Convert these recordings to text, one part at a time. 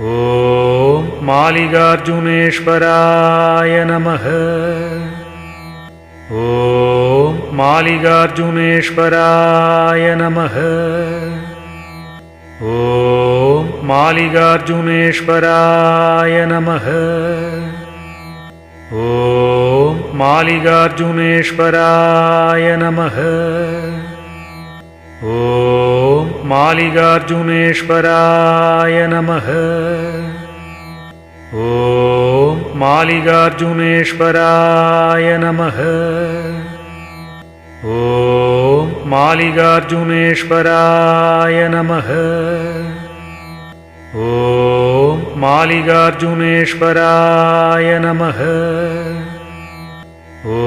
ॐ मालिकार्जुनेश्वराय नमः। ॐ मालिकार्जुनेश्वराय नमः। ॐ मालिकार्जुनेश्वराय नमः। ॐ मालिकार्जुनेश्वराय नमः। ॐ मालिकार्जुनेश्वराय नमः। ॐ मालिकार्जुनेश्वराय नमः। ॐ मालिकार्जुनेश्वराय नमः। ॐ मालिकार्जुनेश्वराय नमः। ॐ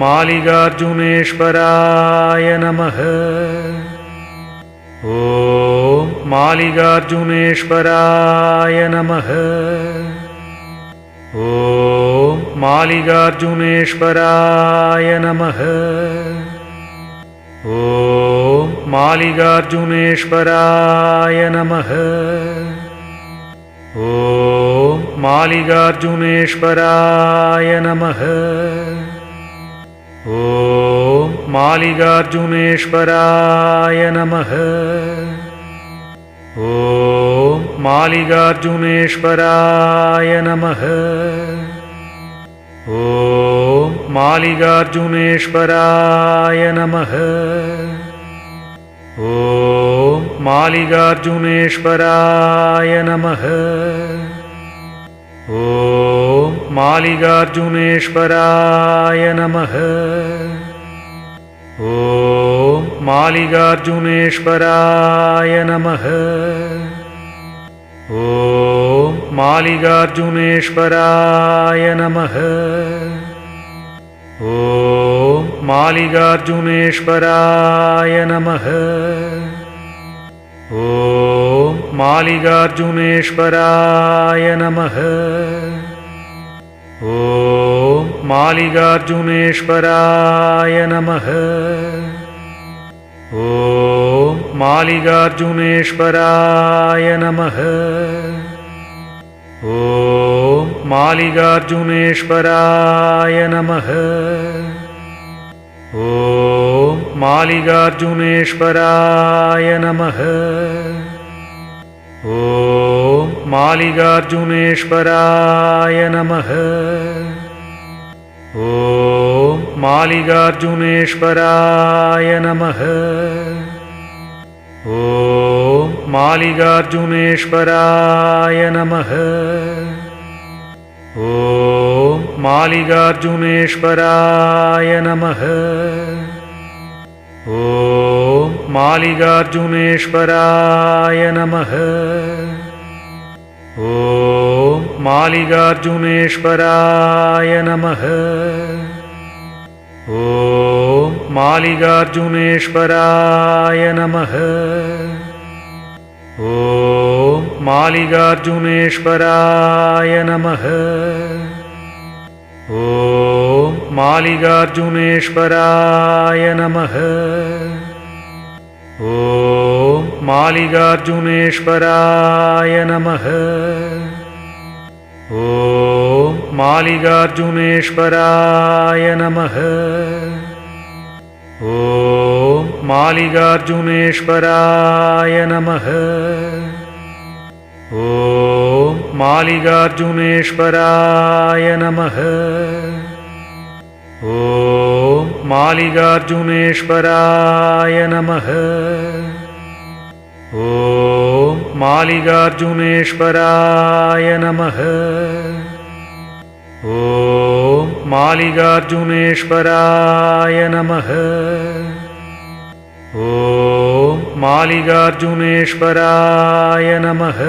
मालिकार्जुनेश्वराय नमः ॐ मालिकार्जुनेश्वराय नमः। ॐ मालिकार्जुनेश्वराय नमः। ॐ मालिकार्जुनेश्वराय नमः। ॐ मालिकार्जुनेश्वराय नमः। ॐ मालिकार्जुनेश्वराय नमः। ॐ मालिकार्जुनेश्वराय नमः। ॐ मालिकार्जुनेश्वराय नमः। ॐ मालिकार्जुनेश्वराय नमः। ॐ मालिकार्जुनेश्वराय नमः ॐ मालिकार्जुनेश्वराय नमः। ॐ मालिकार्जुनेश्वराय नमः। ॐ मालिकार्जुनेश्वराय नमः। ॐ मालिकार्जुनेश्वराय नमः। ॐ मालिकार्जुनेश्वराय नमः ॐ मालिकार्जुनेश्वराय नमः। ॐ मालिकार्जुनेश्वराय नमः। ॐ मालिकार्जुनेश्वराय नमः। ॐ मालिकार्जुनेश्वराय नमः। ॐ मालिकार्जुनेश्वराय नमः। ॐ मालिकार्जुनेश्वराय नमः। ॐ मालिकार्जुनेश्वराय नमः। ॐ मालिकार्जुनेश्वराय नमः। ॐ मालिकार्जुनेश्वराय नमः ॐ मालिकार्जुनेश्वराय नमः। ॐ मालिकार्जुनेश्वराय नमः। ॐ मालिकार्जुनेश्वराय नमः। ॐ मालिकार्जुनेश्वराय नमः ॐ मालिकार्जुनेश्वराय नमः। ॐ मालिकार्जुनेश्वराय नमः। ॐ मालिकार्जुनेश्वराय नमः। ॐ मालिकार्जुनेश्वराय नमः ॐ मालिकार्जुनेश्वराय नमः। ॐ मालिकार्जुनेश्वराय नमः। ॐ मालिकार्जुनेश्वराय नमः।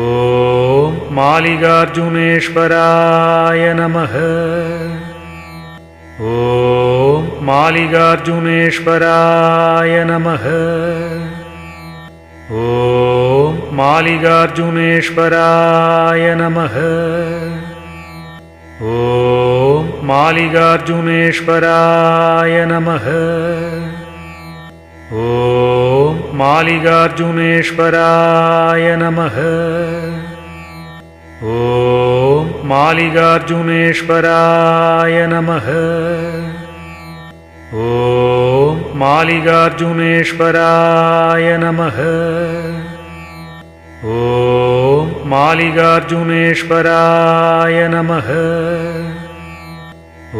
ॐ मालिकार्जुनेश्वराय नमः। ॐ मालिकार्जुनेश्वराय नमः ॐ मालिकार्जुनेश्वराय नमः। ॐ मालिकार्जुनेश्वराय नमः। ॐ मालिकार्जुनेश्वराय नमः। ॐ मालिकार्जुनेश्वराय नमः। ॐ मालिकार्जुनेश्वराय नमः ॐ मालिकार्जुनेश्वराय नमः।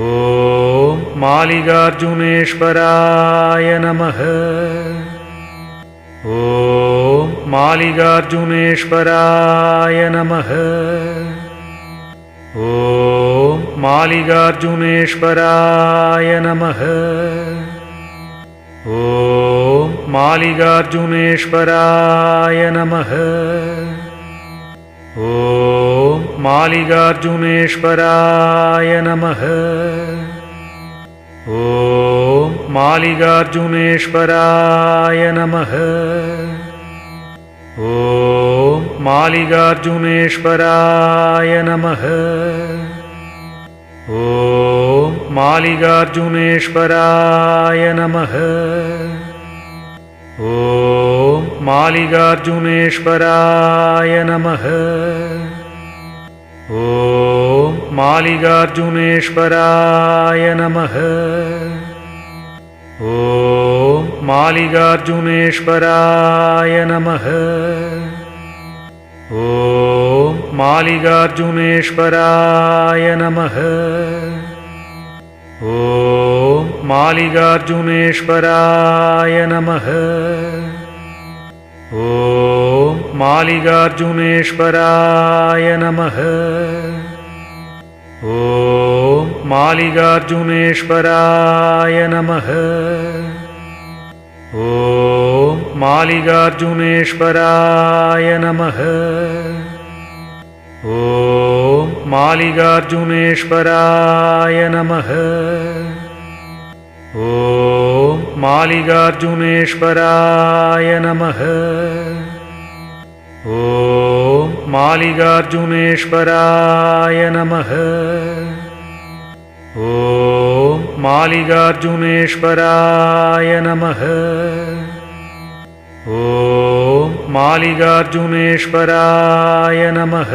ॐ मालिकार्जुनेश्वराय नमः। ॐ मालिकार्जुनेश्वराय नमः। ॐ मालिकार्जुनेश्वराय नमः। ॐ मालिकार्जुनेश्वराय नमः। ॐ मालिकार्जुनेश्वराय नमः। ॐ मालिकार्जुनेश्वराय नमः। ॐ मालिकार्जुनेश्वराय नमः। ॐ मालिकार्जुनेश्वराय नमः ॐ मालिकार्जुनेश्वराय नमः। ॐ मालिकार्जुनेश्वराय नमः। ॐ मालिकार्जुनेश्वराय नमः। ॐ मालिकार्जुनेश्वराय नमः। ॐ मालिकार्जुनेश्वराय नमः। ॐ मालिकार्जुनेश्वराय नमः। ॐ मालिकार्जुनेश्वराय नमः। ॐ मालिकार्जुनेश्वराय नमः। ॐ मालिकार्जुनेश्वराय नमः ॐ मालिकार्जुनेश्वराय नमः। ॐ मालिकार्जुनेश्वराय नमः। ॐ मालिकार्जुनेश्वराय नमः। ॐ मालिकार्जुनेश्वराय नमः।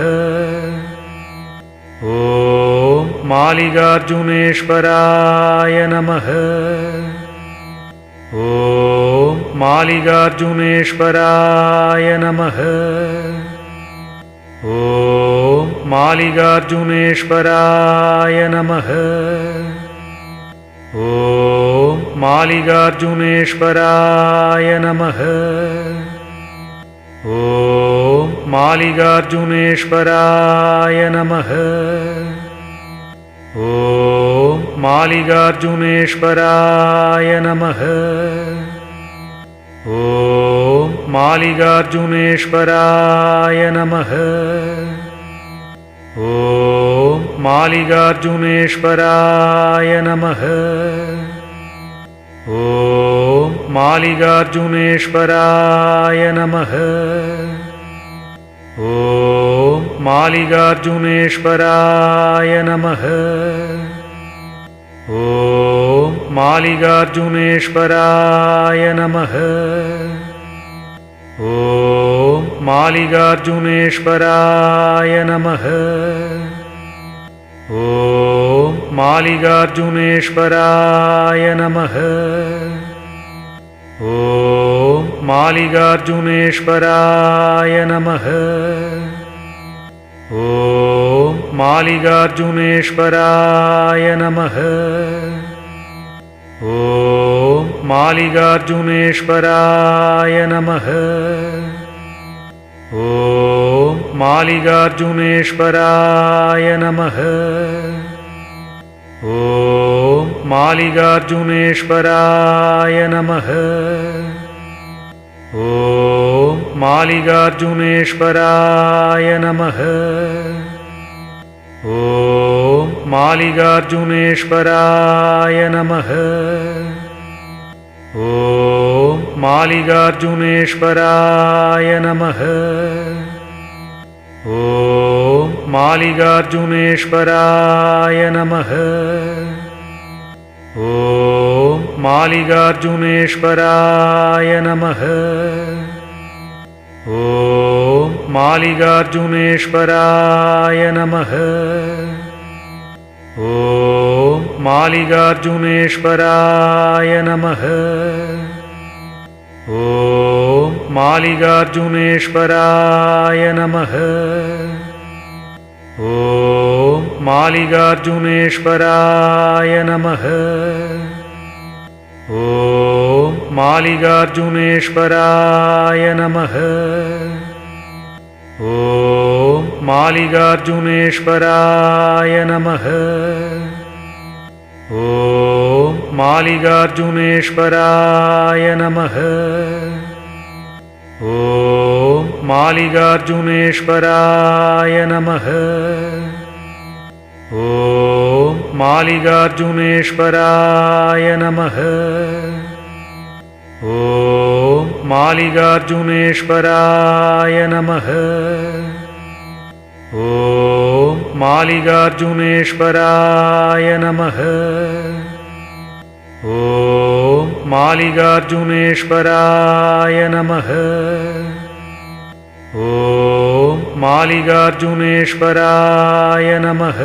ॐ मालिकार्जुनेश्वराय नमः। ॐ मालिकार्जुनेश्वराय नमः। ॐ मालिकार्जुनेश्वराय नमः। ॐ मालिकार्जुनेश्वराय नमः। ॐ मालिकार्जुनेश्वराय नमः ॐ मालिकार्जुनेश्वराय नमः। ॐ मालिकार्जुनेश्वराय नमः। ॐ मालिकार्जुनेश्वराय नमः। ॐ मालिकार्जुनेश्वराय नमः। ॐ मालिकार्जुनेश्वराय नमः। ॐ मालिकार्जुनेश्वराय नमः। ॐ मालिकार्जुनेश्वराय नमः। ॐ मालिकार्जुनेश्वराय नमः। ॐ मालिकार्जुनेश्वराय नमः ॐ मालिकार्जुनेश्वराय नमः। ॐ मालिकार्जुनेश्वराय नमः। ॐ मालिकार्जुनेश्वराय नमः। ॐ मालिकार्जुनेश्वराय नमः। ॐ मालिकार्जुनेश्वराय नमः। ॐ मालिकार्जुनेश्वराय नमः। ॐ मालिकार्जुनेश्वराय नमः। ॐ मालिकार्जुनेश्वराय नमः। ॐ मालिकार्जुनेश्वराय नमः ॐ मालिकार्जुनेश्वराय नमः। ॐ मालिकार्जुनेश्वराय नमः। ॐ मालिकार्जुनेश्वराय नमः। ॐ मालिकार्जुनेश्वराय नमः। ॐ मालिकार्जुनेश्वराय नमः। ॐ मालिकार्जुनेश्वराय नमः। ॐ मालिकार्जुनेश्वराय नमः। ॐ मालिकार्जुनेश्वराय नमः। ॐ मालिकार्जुनेश्वराय नमः ॐ मालिकार्जुनेश्वराय नमः। ॐ मालिकार्जुनेश्वराय नमः। ॐ मालिकार्जुनेश्वराय नमः। ॐ मालिकार्जुनेश्वराय नमः